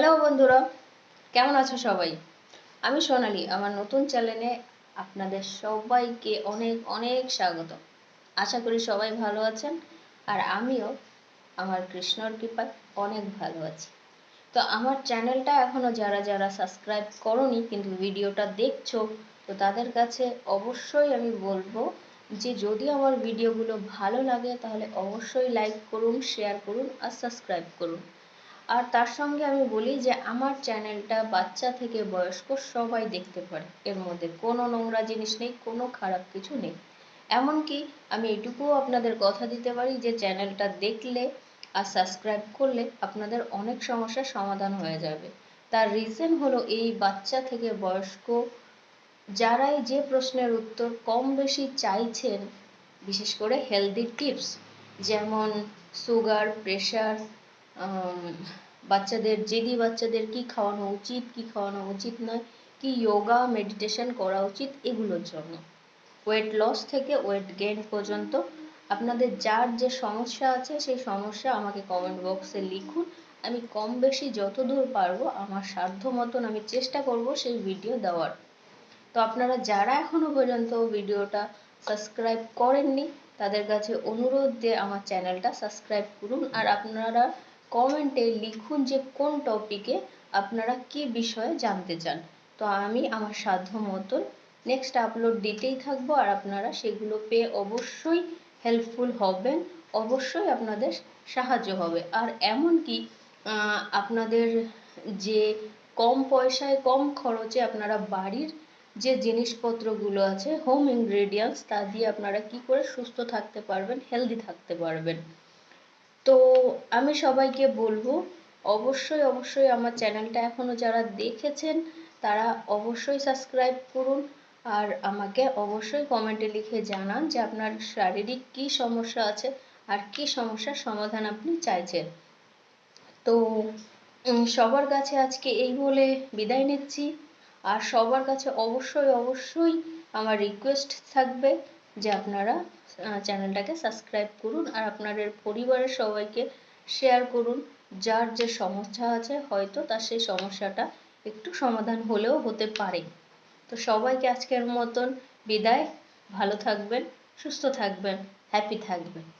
Hello বন্ধুরা। কেমন আছো সবাই? আমি সোনালি, আমার নতুন চ্যানেলে আপনাদের সবাইকে অনেক অনেক স্বাগত। আশা করি সবাই ভালো আছেন, আর আমিও আমার কৃষ্ণর কৃপায় অনেক ভালো আছি। তো আমার চ্যানেলটা এখনও যারা যারা সাবস্ক্রাইব করনি, কিন্তু ভিডিওটা দেখছ, তো তাদের কাছে অবশ্যই আমি বলব যে যদি আমার ভিডিওগুলো ভালো লাগে, তাহলে অবশ্যই লাইক করুন শেয়ার করুন, আর সাবস্ক্রাইব করুন। আর তার সঙ্গে আমি বলি যে, আমার চ্যানেলটা বাচ্চা থেকে বয়স্ক সবাই দেখতে পারে। এর মধ্যে কোনো নোংরা জিনিস নেই, কোনো খারাপ কিছু নেই। এমনকি আমি এটুকুও আপনাদের কথা দিতে পারি যে, চ্যানেলটা দেখলে আর সাবস্ক্রাইব করলে আপনাদের অনেক সমস্যার সমাধান হয়ে যাবে। তার রিজন হলো এই বাচ্চা থেকে বয়স্ক যারাই যে প্রশ্নের উত্তর কম বেশি চাইছেন, বিশেষ করে হেলদি টিপস যেমন সুগার প্রেশার বাচ্চাদের, জেদি বাচ্চাদের কি খাওয়ানো উচিত, কি খাওয়ানো উচিত নয়, কি যোগা মেডিটেশন করা উচিত, এগুলোর জন্য। ওয়েট লস থেকে ওয়েট গেইন পর্যন্ত। আপনাদের যার যে সমস্যা আছে, সেই সমস্যা আমাকে কমেন্ট বক্সে লিখুন। আমি কম বেশি যতদূর পারব, আমার সাধ্য মতন আমি চেষ্টা করব সেই ভিডিও দেওয়ার। তো আপনারা যারা এখনও পর্যন্ত ভিডিওটা সাবস্ক্রাইব করেননি, তাদের কাছে অনুরোধ দিয়ে আমার চ্যানেলটা সাবস্ক্রাইব করুন। আর আপনারা কমেন্টে লিখুন যে কোন টপিকে আপনারা কি বিষয়ে জানতে চান। তো আমি আমার সাধ্য মতন নেক্সট আপলোড দিতেই থাকব আর আপনারা সেগুলো পেয়ে অবশ্যই হেল্পফুল হবেন, অবশ্যই আপনাদের সাহায্য হবে। আর এমনকি আপনাদের যে কম পয়সায় কম খরচে আপনারা বাড়ির যে জিনিসপত্রগুলো আছে হোম ইনগ্রেডিয়েন্টস তা দিয়ে আপনারা কি করে সুস্থ থাকতে পারবেন হেলদি থাকতে পারবেন। তো আমি সবাইকে বলব, অবশ্যই অবশ্যই আমার চ্যানেলটা এখনও যারা দেখেছেন, তারা অবশ্যই সাবস্ক্রাইব করুন। আর আমাকে অবশ্যই কমেন্টে লিখে জানান যে আপনার শারীরিক কি সমস্যা আছে আর কি সমস্যার সমাধান আপনি চাইছেন। তো সবার কাছে আজকে এই বলে বিদায় নিচ্ছি। আর সবার কাছে অবশ্যই অবশ্যই আমার রিকোয়েস্ট থাকবে যে আপনারা চ্যানেলটাকে সাবস্ক্রাইব করুন আর আপনাদের পরিবারের সবাইকে শেয়ার করুন। যার যে সমস্যা আছে, হয়তো তার সেই সমস্যাটা একটু সমাধান হলেও হতে পারে। তো সবাইকে আজকের মতন বিদায়। ভালো থাকবেন, সুস্থ থাকবেন হ্যাপি থাকবেন।